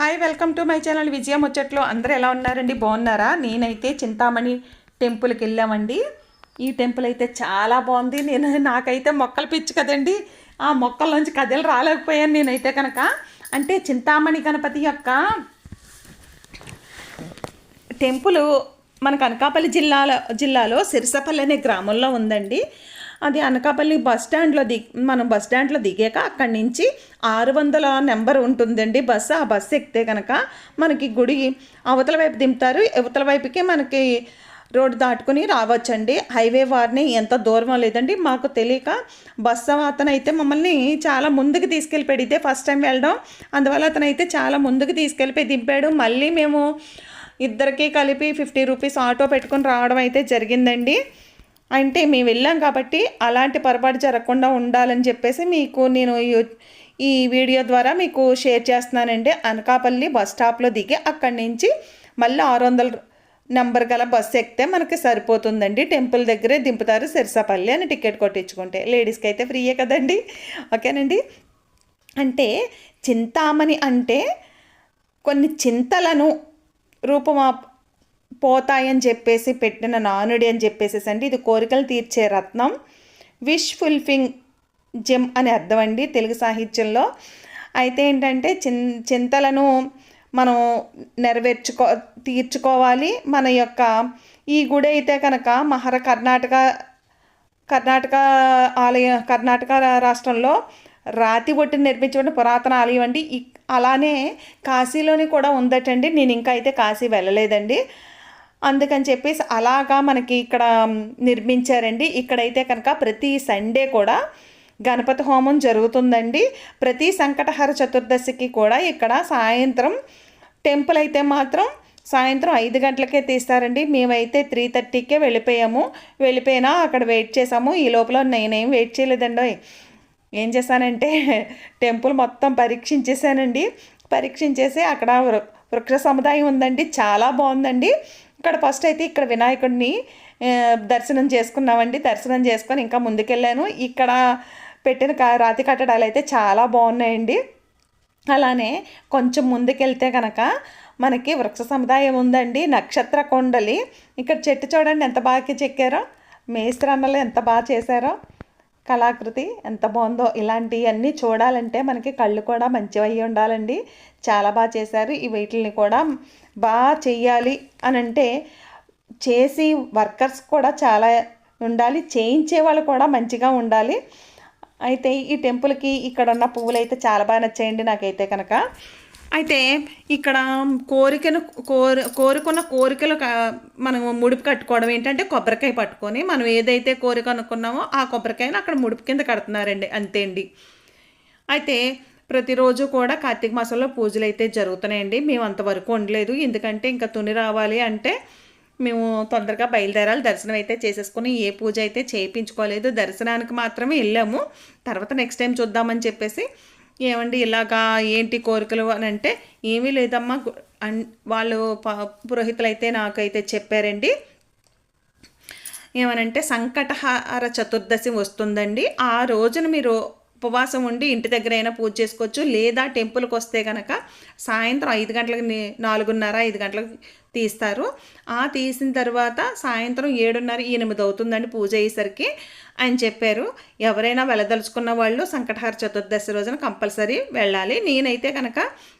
Hi welcome to my channel Vijaya ముచ్చట్లో అందరూ ఎలా ఉన్నారండి? బాగున్నారా? నేనైతే చింతామణి టెంపుల్కి వెళ్ళామండి. ఈ టెంపుల్ అయితే చాలా బాగుంది. నేను నాకైతే మొక్కలు పిచ్చి కదండి. ఆ మొక్కల నుంచి కథలు రాలేకపోయాను నేనైతే కనుక. అంటే చింతామణి గణపతి యొక్క టెంపుల్ మన అనకాపల్లి జిల్లాలో జిల్లాలో సిరిసపల్లి అనే గ్రామంలో ఉందండి. అది అనకాపల్లి బస్ స్టాండ్లో దిగ్ మనం బస్ స్టాండ్లో దిగాక అక్కడి నుంచి ఆరు వందల నెంబర్ ఉంటుందండి బస్సు ఆ బస్సు ఎక్కితే కనుక మనకి గుడి అవతల వైపు దింపుతారు. అవతల వైపుకి మనకి రోడ్డు దాటుకుని రావచ్చండి. హైవే వారిని ఎంత దూరం లేదండి. మాకు తెలియక బస్సు అతను అయితే మమ్మల్ని చాలా ముందుకు తీసుకెళ్ళిపోయాడు. ఇదే ఫస్ట్ టైం వెళ్ళడం. అందువల్ల అతను అయితే చాలా ముందుకు తీసుకెళ్ళిపోయి దింపాడు. మళ్ళీ మేము ఇద్దరికి కలిపి ఫిఫ్టీ రూపీస్ ఆటో పెట్టుకొని రావడం అయితే జరిగిందండి. అంటే మేము వెళ్ళాం కాబట్టి అలాంటి పొరపాటు జరగకుండా ఉండాలని చెప్పేసి మీకు నేను ఈ- వీడియో ద్వారా మీకు షేర్ చేస్తున్నానండి. అనకాపల్లి బస్ స్టాప్లో దిగి అక్కడి నుంచి మళ్ళీ ఆరు వందల నెంబర్ గల బస్సు ఎక్కితే మనకి సరిపోతుందండి. టెంపుల్ దగ్గరే దింపుతారు సిరసపల్లి అని టికెట్ కొట్టించుకుంటే. లేడీస్కి అయితే ఫ్రీయే కదండి. ఓకేనండి? అంటే చింతామణి అంటే కొన్ని చింతలను రూపమా పోతాయని చెప్పేసి పెట్టిన నానుడి అని చెప్పేసేసి అండి. ఇది కోరికలు తీర్చే రత్నం. విష్ ఫుల్ఫింగ్ జెమ్ అని అర్థం అండి తెలుగు సాహిత్యంలో. అయితే ఏంటంటే చిన్ చింతలను మనం నెరవేర్చుకో తీర్చుకోవాలి. మన యొక్క ఈ గుడి అయితే కనుక మహార కర్ణాటక కర్ణాటక ఆలయ కర్ణాటక రాష్ట్రంలో రాతి ఒట్టిని నిర్మించబడిన పురాతన ఆలయం అండి. అలానే కాశీలోని కూడా ఉందటండి. నేను ఇంకా అయితే కాశీ వెళ్ళలేదండి. అందుకని చెప్పేసి అలాగా మనకి ఇక్కడ నిర్మించారండి. ఇక్కడైతే కనుక ప్రతి సండే కూడా గణపతి హోమం జరుగుతుందండి. ప్రతి సంకటహర చతుర్దశికి కూడా ఇక్కడ సాయంత్రం టెంపుల్ అయితే మాత్రం సాయంత్రం ఐదు గంటలకే తీస్తారండి. మేమైతే త్రీ థర్టీకే వెళ్ళిపోయాము. వెళ్ళిపోయినా అక్కడ వెయిట్ చేసాము ఈ లోపల నేనేం వెయిట్ చేయలేదండి. ఏం చేశానంటే టెంపుల్ మొత్తం పరీక్షించేసానండి పరీక్షించేసి అక్కడ వృ- వృక్ష సముదాయం ఉందండి. చాలా బాగుందండి. ఇక్కడ ఫస్ట్ అయితే ఇక్కడ వినాయకుడిని దర్శనం చేసుకున్నామండి. దర్శనం చేసుకొని ఇంకా ముందుకెళ్ళాను. ఇక్కడ పెట్టిన రాతి కట్టడాలు అయితే చాలా బాగున్నాయండి. అలానే కొంచెం ముందుకెళ్తే కనుక మనకి వృక్ష సముదాయం ఉందండి. నక్షత్ర కొండలి. ఇక్కడ చెట్టు చూడండి ఎంత బాగా చెక్కారో. మేస్త్రి అన్నలు ఎంత బాగా చేశారో. కళాకృతి ఎంత బాగుందో ఇలాంటివన్నీ చూడాలంటే మనకి కళ్ళు కూడా మంచివయ్యి ఉండాలండి. చాలా బాగా చేశారు. ఈ వీటిని కూడా బాగా చెయ్యాలి అని అంటే చేసి వర్కర్స్ కూడా చాలా ఉండాలి. చేయించే వాళ్ళు కూడా మంచిగా ఉండాలి. అయితే ఈ టెంపుల్కి ఇక్కడ ఉన్న పువ్వులు అయితే చాలా బాగా నచ్చాయండి నాకైతే కనుక. అయితే ఇక్కడ కోరికను కోరు కోరుకున్న కోరికలు మనం ముడుపు కట్టుకోవడం ఏంటంటే కొబ్బరికాయ పట్టుకొని మనం ఏదైతే కోరిక అనుకున్నామో ఆ కొబ్బరికాయను అక్కడ ముడుపు కింద కడుతున్నారండి అంతే అండి. అయితే ప్రతిరోజు కూడా కార్తీక మాసంలో పూజలు అయితే జరుగుతున్నాయండి. మేము అంతవరకు ఉండలేదు. ఎందుకంటే ఇంకా తుని రావాలి అంటే మేము తొందరగా బయలుదేరాలి. దర్శనం అయితే చేసేసుకుని ఏ పూజ అయితే చేయించుకోలేదు. దర్శనానికి మాత్రమే వెళ్ళాము. తర్వాత నెక్స్ట్ టైం చూద్దామని చెప్పేసి ఏమండి ఇలాగా ఏంటి కోరికలు అని అంటే ఏమీ లేదమ్మా అన్- వాళ్ళు ప- నాకైతే చెప్పారండి. ఏమనంటే సంకటహార చతుర్దశి వస్తుందండి. ఆ రోజున మీరు ఉపవాసం ఉండి ఇంటి దగ్గర అయినా పూజ చేసుకోవచ్చు. లేదా టెంపుల్కి వస్తే కనుక సాయంత్రం ఐదు గంటలకు నాలుగున్నర ఐదు గంటలకు తీస్తారు. ఆ తీసిన తర్వాత సాయంత్రం ఏడున్నర ఎనిమిది అవుతుందండి పూజ అయ్యేసరికి అని చెప్పారు. ఎవరైనా వెళ్ళదలుచుకున్న వాళ్ళు సంకటహార చతుర్దశి రోజున కంపల్సరీ వెళ్ళాలి. నేనైతే కనుక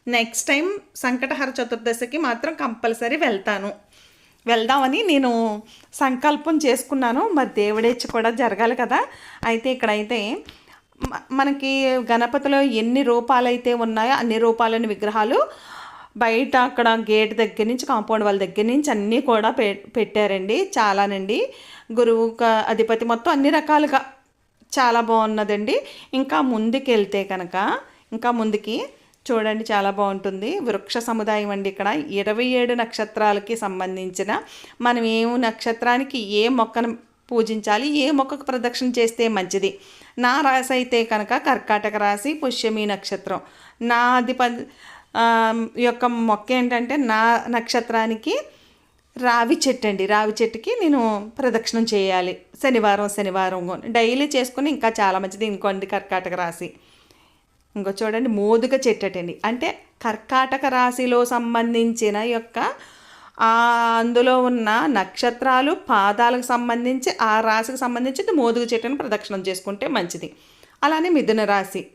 నెక్స్ట్ టైం సంకటహార చతుర్దశికి మాత్రం కంపల్సరీ వెళ్తాను. వెళ్దామని నేను సంకల్పం చేసుకున్నాను. మరి దేవుడేచ్చి కూడా జరగాలి కదా. అయితే ఇక్కడైతే మనకి గణపతిలో ఎన్ని రూపాలైతే ఉన్నాయో అన్ని రూపాలని విగ్రహాలు బయట అక్కడ గేట్ దగ్గర నుంచి కాంపౌండ్ వాళ్ళ దగ్గర నుంచి అన్నీ కూడా పె పెట్టారండి చాలానండి. గురువు అధిపతి మొత్తం అన్ని రకాలుగా చాలా బాగున్నదండి. ఇంకా ముందుకెళ్తే కనుక ఇంకా ముందుకి చూడండి చాలా బాగుంటుంది. వృక్ష సముదాయం అండి ఇక్కడ. ఇరవై ఏడు నక్షత్రాలకి సంబంధించిన మనం ఏ నక్షత్రానికి ఏ మొక్కను పూజించాలి ఏ మొక్కకు ప్రదక్షిణ చేస్తే మంచిది? నా రాశి అయితే కనుక కర్కాటక రాశి పుష్యమి నక్షత్రం. నా అధిప యొక్క మొక్క ఏంటంటే నా నక్షత్రానికి రావి చెట్టు అండి. రావి చెట్టుకి నేను ప్రదక్షిణం చేయాలి. శనివారం శనివారం డైలీ చేసుకుని ఇంకా చాలా మంచిది. ఇంకోండి కర్కాటక రాశి. ఇంకో చూడండి మోదుగ చెట్టటండి అంటే కర్కాటక రాశిలో సంబంధించిన యొక్క అందులో ఉన్న నక్షత్రాలు పాదాలకు సంబంధించి ఆ రాశికి సంబంధించి మోదుగు చెట్టుని ప్రదక్షిణం చేసుకుంటే మంచిది. అలానే మిథున రాశి.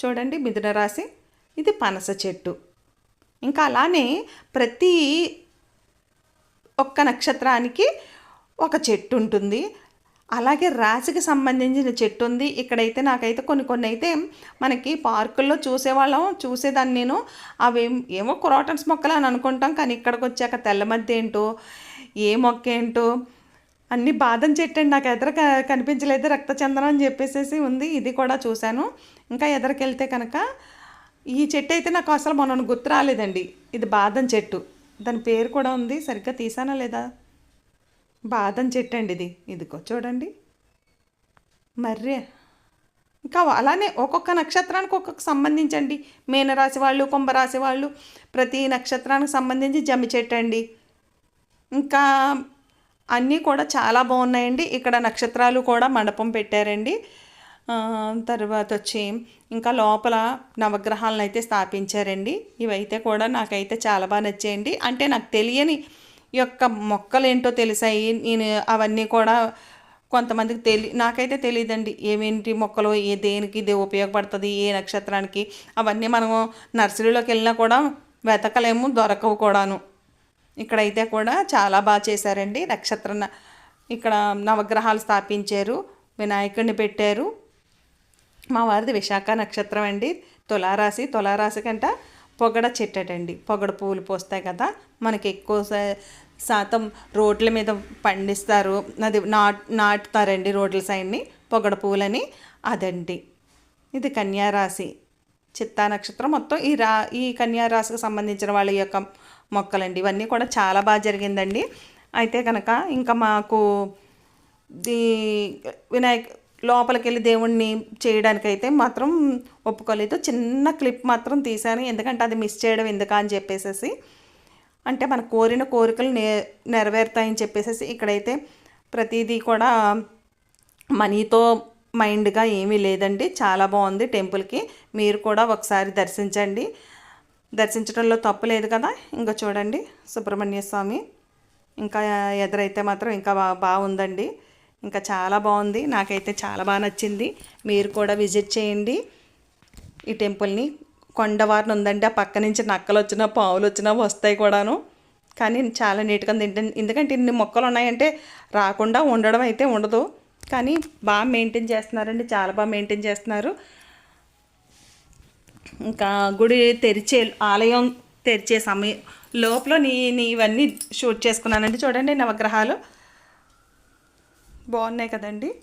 చూడండి మిథున రాశి ఇది పనస చెట్టు. ఇంకా అలానే ప్రతి ఒక్క నక్షత్రానికి ఒక చెట్టు ఉంటుంది. అలాగే రాశికి సంబంధించిన చెట్టు ఉంది. ఇక్కడైతే నాకైతే కొన్ని కొన్ని అయితే మనకి పార్కుల్లో చూసేవాళ్ళం. చూసేదాన్ని నేను. అవి ఏమో క్రోటన్స్ మొక్కలు అని అనుకుంటాం. కానీ ఇక్కడికి వచ్చాక తెల్ల మధ్య ఏంటో ఏ మొక్క ఏంటో అన్ని బాదం చెట్టు అండి. నాకు ఎదురు కనిపించలేదు. రక్తచందనం అని చెప్పేసి ఉంది. ఇది కూడా చూశాను. ఇంకా ఎదరికెళ్తే కనుక ఈ చెట్టు అయితే నాకు అసలు మొన్న గుర్తు రాలేదండి. ఇది బాదం చెట్టు. దాని పేరు కూడా ఉంది. సరిగ్గా తీసానా లేదా? బాదం చెట్టు అండి ఇది ఇదిగో చూడండి. మర్రే. ఇంకా అలానే ఒక్కొక్క నక్షత్రానికి ఒక్కొక్క సంబంధించండి. మీనరాశి వాళ్ళు కుంభరాశి వాళ్ళు ప్రతి నక్షత్రానికి సంబంధించి జమ్మి చెట్టు అండి ఇంకా అన్నీ కూడా చాలా బాగున్నాయండి. ఇక్కడ నక్షత్రాలు కూడా మండపం పెట్టారండి. తర్వాత వచ్చి ఇంకా లోపల నవగ్రహాలను అయితే స్థాపించారండి. ఇవైతే కూడా నాకైతే చాలా బాగా నచ్చాయండి. అంటే నాకు తెలియని యొక్క మొక్కలు ఏంటో తెలిసాయి. నేను అవన్నీ కూడా కొంతమందికి తెలి నాకైతే తెలియదండి ఏమేంటి మొక్కలు ఏ దేనికి ఇది ఉపయోగపడుతుంది ఏ నక్షత్రానికి అవన్నీ మనము నర్సరీలోకి వెళ్ళినా కూడా వెతకలేము దొరకవు కూడాను. ఇక్కడైతే కూడా చాలా బాగా చేశారండి. నక్షత్ర ఇక్కడ నవగ్రహాలు స్థాపించారు వినాయకుడిని పెట్టారు. మా వారిది విశాఖ నక్షత్రం అండి. తులారాశి తులారాశి కంట పొగడ చెట్టటండి. పొగడ పువ్వులు పోస్తాయి కదా మనకి ఎక్కువ శాతం రోడ్ల మీద పండిస్తారు. అది నాట్ నాటుతారండి రోడ్ల సైడ్ని పొగడ పువ్వులని. అదండి. ఇది కన్యారాశి. చిత్తా నక్షత్రం మొత్తం ఈ రా ఈ కన్యారాశికి సంబంధించిన వాళ్ళ యొక్క మొక్కలండి. ఇవన్నీ కూడా చాలా బాగా జరిగిందండి. అయితే కనుక ఇంకా మాకు దీ వినాయక్ లోపలికి వెళ్ళి దేవుణ్ణి చేయడానికైతే మాత్రం ఒప్పుకోలేదు. చిన్న క్లిప్ మాత్రం తీశాను. ఎందుకంటే అది మిస్ చేయడం ఎందుకా అని చెప్పేసేసి. అంటే మన కోరిన కోరికలు నే నెరవేరుతాయని చెప్పేసి ఇక్కడైతే ప్రతిదీ కూడా మనీతో మైండ్గా ఏమీ లేదండి. చాలా బాగుంది టెంపుల్కి. మీరు కూడా ఒకసారి దర్శించండి. దర్శించడంలో తప్పు లేదు కదా? ఇంకా చూడండి సుబ్రహ్మణ్య స్వామి. ఇంకా ఎదురైతే మాత్రం ఇంకా బాగుందండి. ఇంకా చాలా బాగుంది. నాకైతే చాలా బాగా నచ్చింది. మీరు కూడా విజిట్ చేయండి. ఈ టెంపుల్ని కొండవారిని ఉందండి ఆ పక్క నుంచి నక్కలు వచ్చినా పావులు వచ్చినా వస్తాయి కూడాను. కానీ చాలా నీట్గా తింటాను ఎందుకంటే ఇన్ని మొక్కలు ఉన్నాయంటే రాకుండా ఉండడం అయితే ఉండదు. కానీ బాగా మెయింటైన్ చేస్తున్నారండి. చాలా బాగా మెయింటైన్ చేస్తున్నారు. ఇంకా గుడి తెరిచే ఆలయం తెరిచే సమయం లోపల నీ నీ ఇవన్నీ షూట్ చేసుకున్నానండి. చూడండి నవగ్రహాలు. బాగున్నాయి కదండి.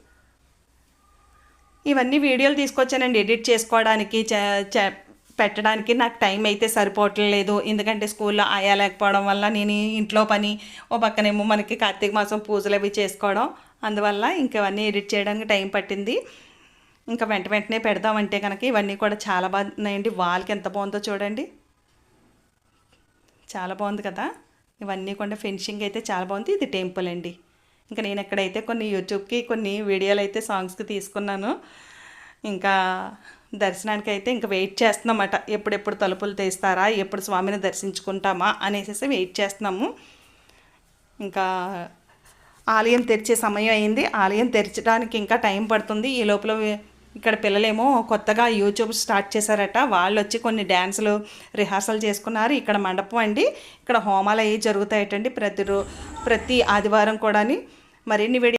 ఇవన్నీ వీడియోలు తీసుకొచ్చానండి ఎడిట్ చేసుకోవడానికి చ- పెట్టడానికి నాకు టైం అయితే సరిపోవట్లేదు ఎందుకంటే స్కూల్లో ఆయా లేకపోవడం వల్ల నేను ఇంట్లో పని ఓ పక్కనేమో మనకి కార్తీక మాసం పూజలు అవి చేసుకోవడం అందువల్ల ఇంకవన్నీ ఎడిట్ చేయడానికి టైం పట్టింది. ఇంకా వెంట వెంటనే పెడదామంటే కనుక ఇవన్నీ కూడా చాలా బాగున్నాయండి. వాల్కి ఎంత బాగుందో చూడండి. చాలా బాగుంది కదా. ఇవన్నీ కూడా ఫినిషింగ్ అయితే చాలా బాగుంది. ఇది టెంపుల్ అండి. ఇంకా నేను ఎక్కడైతే కొన్ని యూట్యూబ్కి కొన్ని వీడియోలు అయితే సాంగ్స్కి తీసుకున్నాను ఇంకా దర్శనానికి అయితే ఇంకా వెయిట్ చేస్తున్నామట. ఎప్పుడెప్పుడు తలుపులు తీస్తారా? ఎప్పుడు స్వామిని దర్శించుకుంటామా? అనేసి వెయిట్ చేస్తున్నాము. ఇంకా ఆలయం తెరిచే సమయం అయింది. ఆలయం తెరచడానికి ఇంకా టైం పడుతుంది. ఈ లోపల ఇక్కడ పిల్లలేమో కొత్తగా యూట్యూబ్ స్టార్ట్ చేశారట. వాళ్ళు వచ్చి కొన్ని డ్యాన్సులు రిహార్సల్ చేసుకున్నారు. ఇక్కడ మండపం అండి. ఇక్కడ హోమాలు అవి జరుగుతాయటండి ప్రతి ప్రతి ఆదివారం కూడాని. మరిన్ని వీడియో